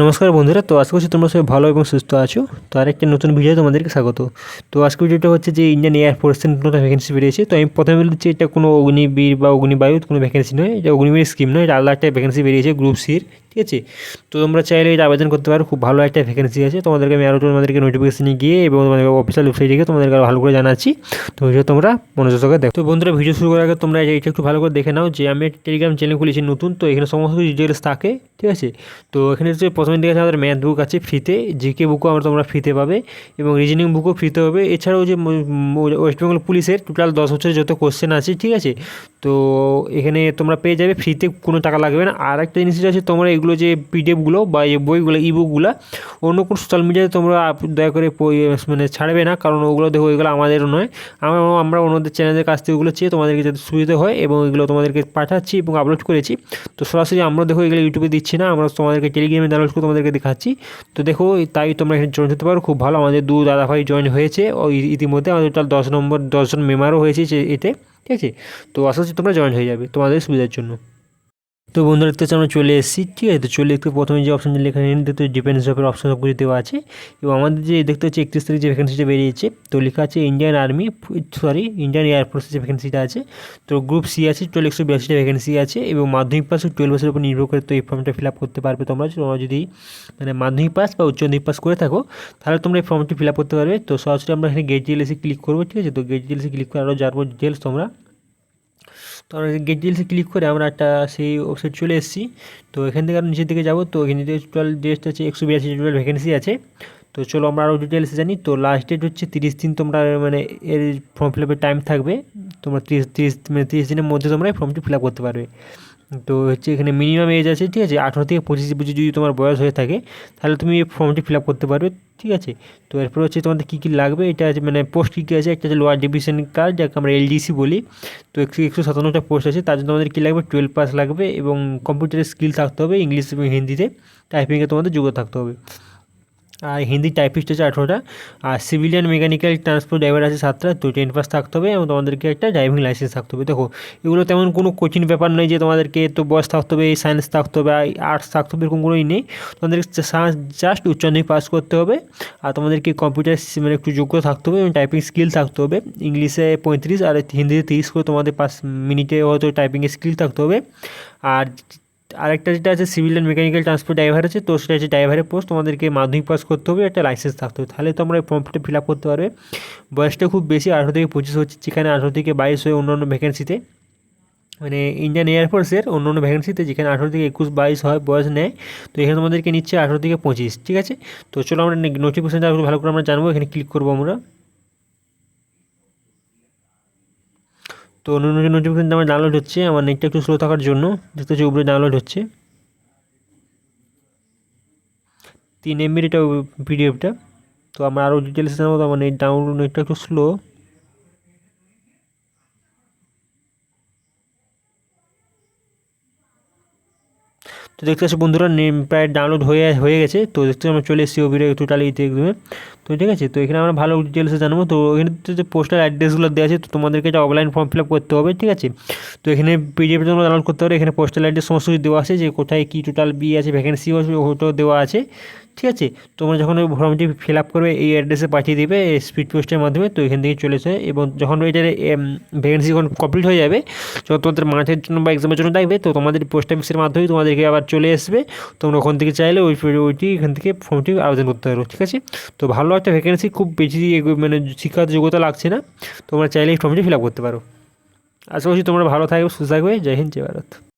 নমস্কার বন্ধুরা, তো আশা করছি তোমরা সবাই ভালো এবং সুস্থ আছো। তো আরেকটা নতুন ভিডিও তোমাদেরকে স্বাগত। তো আজকে ভিডিওটা হচ্ছে যে ইন্ডিয়ান এয়ারফোর্সের নতুন ভ্যাকেন্সি বেরিয়েছে। তো আমি প্রথমে বলে দিচ্ছি, এটা কোনো অগ্নিবীর বা অগ্নিবায়ুর কোনো ভ্যাকেন্সি নয়, এটা অগ্নিবীর স্কিম নয়, এটা আলাদা একটা ভ্যাকেন্সি বেরিয়েছে গ্রুপ সির ঠিক আছে? তো তোমরা চাইলে এটা আবেদন করতে পারো। খুব ভালো একটা ভ্যাকেন্সি আছে। তোমাদেরকে আমি আরও তোমাদেরকে নোটিফিকেশনে গিয়ে এবং তোমাদের অফিসিয়াল ওয়েবসাইটে গিয়ে তোমাদেরকে ভালো করে জানাচ্ছি। তো ভিডিও তোমরা মনোযোগ দেখো। তো বন্ধুরা ভিডিও শুরু করার আগে তোমরা এটা একটু ভালো করে দেখে নাও যে আমি টেলিগ্রাম চ্যানেল খুলেছি নতুন। তো এখানে সমস্ত কিছু ডিটেলস থাকে, ঠিক আছে? তো এখানে হচ্ছে প্রথমে দিকে আমাদের ম্যাথ বুক আছে ফ্রিতে জিকে বুকও আমরা তোমরা ফ্রিতে পাবে এবং রিজনিং বুকও ফ্রিতে হবে। এছাড়াও যে ওয়েস্ট বেঙ্গল পুলিশের টোটাল দশ বছরের যত কোশ্চেন আছে, ঠিক আছে? তো এখানে তোমরা পেয়ে যাবে ফ্রিতে কোনো টাকা লাগবে না। আর একটা জিনিস আছে, তোমরা এগুলো যে পিডিএফগুলো বা এই বইগুলো ইবুকগুলো অন্য কোনো সোশ্যাল মিডিয়াতে তোমরা দয়া করে মানে ছাড়বে না। কারণ ওগুলো দেখো, এগুলো আমাদেরও নয়। আমরা আমরা অন্যদের চ্যানেলের কাছ থেকে ওগুলো চেয়ে তোমাদেরকে যাতে সুবিধা হয় এবং এগুলো তোমাদেরকে পাঠাচ্ছি এবং আপলোড করেছি। তো সরাসরি আমরা দেখো, এগুলো ইউটিউবে দিচ্ছি না। আমরা তোমাদেরকে টেলিগ্রামে ডাউনলোড করে তোমাদেরকে দেখাচ্ছি। তো দেখো, তাই তোমরা এখানে জয়েন হতে পারো। খুব ভালো, আমাদের দু দাদাভাই জয়েন হয়েছে। ও, ইতিমধ্যে আমাদের টোটাল দশ নম্বর দশজন মেম্বারও হয়েছে এতে। ঠিক আছে? তো আশা করছি তোমরা জয়েন হয়ে যাবে তোমাদের সুবিধার জন্য। তো বন্ধুরা, দেখতে আমরা চলে এসেছি, ঠিক আছে? তো চলে একটু প্রথমে যে অপশন লেখা নেই দেখতে ডিফেন্স জবের অপশন সবগুলি দেওয়া আছে। এবং আমাদের যে দেখতে হচ্ছে একত্রিশ তারিখ যে ভ্যাকেন্সিটা বেরিয়েছে, তো লেখা আছে ইন্ডিয়ান আর্মি সরি ইন্ডিয়ান এয়ারফোর্সের যে ভ্যাকেন্সিটা আছে, তো গ্রুপ সি আছে টোটাল একশো বিরাশিটা ভ্যাকেন্সি আছে এবং মাধ্যমিক পাস টুয়েলভ বছরের উপর নির্ভর করে তো এই ফর্মটা ফিল আপ করতে পারবে তোমরা। তোমরা যদি মানে মাধ্যমিক পাস বা উচ্চ মাধ্যমিক পাস করে থাকো, তাহলে তোমরা এই ফর্মটি ফিল আপ করতে পারবে। তো সরাসরি আমরা এখানে গেট ডিএলসি ক্লিক করব, ঠিক আছে? তো গেট ডিএলসি ক্লিক করে আরও জানব ডিটেলস তোমরা। তো আমরা গেট ডিটেলসে ক্লিক করে আমরা একটা সেই ওয়েবসাইট চলে এসেছি। তো এখান থেকে আমরা নিচের দিকে যাব। তো এখানে টোটাল ডেট আছে, একশো বিরাশি টোটাল ভ্যাকেন্সি আছে, তো চলো আমরা আরও ডিটেলসে জানি। তো লাস্ট ডেট হচ্ছে তিরিশ দিন তোমরা মানে এর ফর্ম ফিল আপের টাইম থাকবে। তোমরা তিরিশ তিরিশ মানে তিরিশ দিনের মধ্যে তোমরা এই ফর্মটি ফিল আপ করতে পারবে। তো হচ্ছে এখানে মিনিমাম এজ আছে, ঠিক আছে? আঠারো থেকে পঁচিশ বছর যদি তোমার বয়স হয়ে থাকে, তাহলে তুমি এই ফর্মটি ফিল আপ করতে পারবে, ঠিক আছে? তো এরপর হচ্ছে তোমাদের কী কী লাগবে? এটা আছে মানে পোস্ট কী কী আছে? একটা আছে লোয়ার ডিভিশন কার্ড যাকে আমরা এলডিসি বলি। তো একশো একশো সাতান্নটা পোস্ট আছে, তার জন্য আমাদের কী লাগবে? টুয়েলভ পাস লাগবে এবং কম্পিউটারের স্কিল থাকতে হবে, ইংলিশ এবং হিন্দিতে। টাইপিংয়ে তোমাদের যোগ্য থাকতে হবে। আর হিন্দি টাইপিস্ট আছে আঠেরোটা, আর সিভিলিয়ান মেকানিক্যাল ট্রান্সপোর্ট ড্রাইভার আছে সাতটা তো টেন পাস থাকতে হবে এবং তোমাদেরকে একটা ড্রাইভিং লাইসেন্স থাকতে হবে। দেখো, এগুলো তেমন কোনো কোচিং ব্যাপার নেই যে তোমাদেরকে তো বয়স থাকতে হবে সায়েন্স থাকতে হবে আর্টস থাকতে হবে, এরকম কোনোই নেই। তোমাদেরকে জাস্ট উচ্চ মাধ্যমিক পাস করতে হবে, আর তোমাদেরকে কম্পিউটার মানে একটু যোগ্য থাকতে হবে এবং টাইপিং স্কিল থাকতে হবে। ইংলিশে পঁয়ত্রিশ, আর হিন্দিতে তিরিশ করে তোমাদের পাঁচ মিনিটে হয়তো টাইপিংয়ের স্কিল থাকতে হবে। আর আরেকটা যেটা আছে civil and mechanical transport driver আছে, তো সেটা হচ্ছে ড্রাইভারের পোস্ট তোমাদেরকে মাধ্যমিক পাস করতে হবে, একটা লাইসেন্স থাকতে হবে। তাহলে তোমরা এই ফর্মটা ফিল আপ করতে পারবে। বয়সটা খুব বেশি, আঠেরো থেকে পঁচিশ হচ্ছে, যেখানে আঠেরো থেকে বাইশ হয়ে অন্যান্য ভ্যাকেন্সিতে মানে ইন্ডিয়ান এয়ারফোর্সের অন্য অন্য ভ্যাকেন্সিতে যেখানে আঠেরো থেকে একুশ, বাইশ হয়, বয়স নেয়, তো এখানে তোমাদেরকে নিচ্ছে আঠেরো থেকে পঁচিশ, ঠিক আছে? তো চলো আমরা নোটিফিকেশনটা ভালো করে আমরা জানব, এখানে ক্লিক করব আমরা। তো অন্য নোটিফিকেশন আমার ডাউনলোড হচ্ছে, আমার নেটটা একটু স্লো থাকার জন্য দেখতে হচ্ছে উপরে ডাউনলোড হচ্ছে। তিন এমবির এটা পিডিএফটা তো আমার আরও ডিটেলস জানাব তো আমার নেট ডাউনলোড নেটটা একটু স্লো তো দেখতে পাচ্ছি বন্ধুরা, নেম প্রায় ডাউনলোড হয়ে হয়ে গেছে। তো দেখতে আমরা চলে এসেছি ওবিরে টোটালি দেখবে তো ঠিক আছে, তো এখানে আমরা ভালো ডিটেলসে জানব। তো এখানে যে পোস্টাল অ্যাড্রেসগুলো দেওয়া আছে, তো তোমাদেরকে যে অফলাইন ফর্ম ফিল করতে হবে, ঠিক আছে? তো এখানে পিডিএফ তোমরা ডাউনলোড করতে হবে। এখানে পোস্টাল অ্যাড্রেস সমস্ত কিছু দেওয়া আছে, যে কোথায় কী টোটাল বি আছে ভ্যাকেন্সি ওটাও দেওয়া আছে। ঠিক আছে? তোমরা যখন ওই ফর্মটি ফিল আপ করবে, এই অ্যাড্রেসে পাঠিয়ে দেবে স্পিড পোস্টের মাধ্যমে, তো এখান থেকে চলে আসে এবং যখন ওইটার ভ্যাকেন্সি যখন কমপ্লিট হয়ে যাবে, যখন তোমাদের মাঠের জন্য বা এক্সামের জন্য থাকবে তো তোমাদের পোস্ট অফিসের মাধ্যমে তোমাদেরকে আবার চলে আসবে। তোমরা ওখান থেকে চাইলে ওই ওইটি এখান থেকে ফর্মটি আবেদন করতে পারো, ঠিক আছে? তো ভালো একটা ভ্যাকেন্সি খুব বেশি মানে শিক্ষার যোগ্যতা লাগছে না। তোমরা চাইলে এই ফর্মটি ফিল আপ করতে পারো। আশা করছি তোমরা ভালো থাকবে, সুস্থ থাকবে। জয় হিন্দ, জয় ভারত।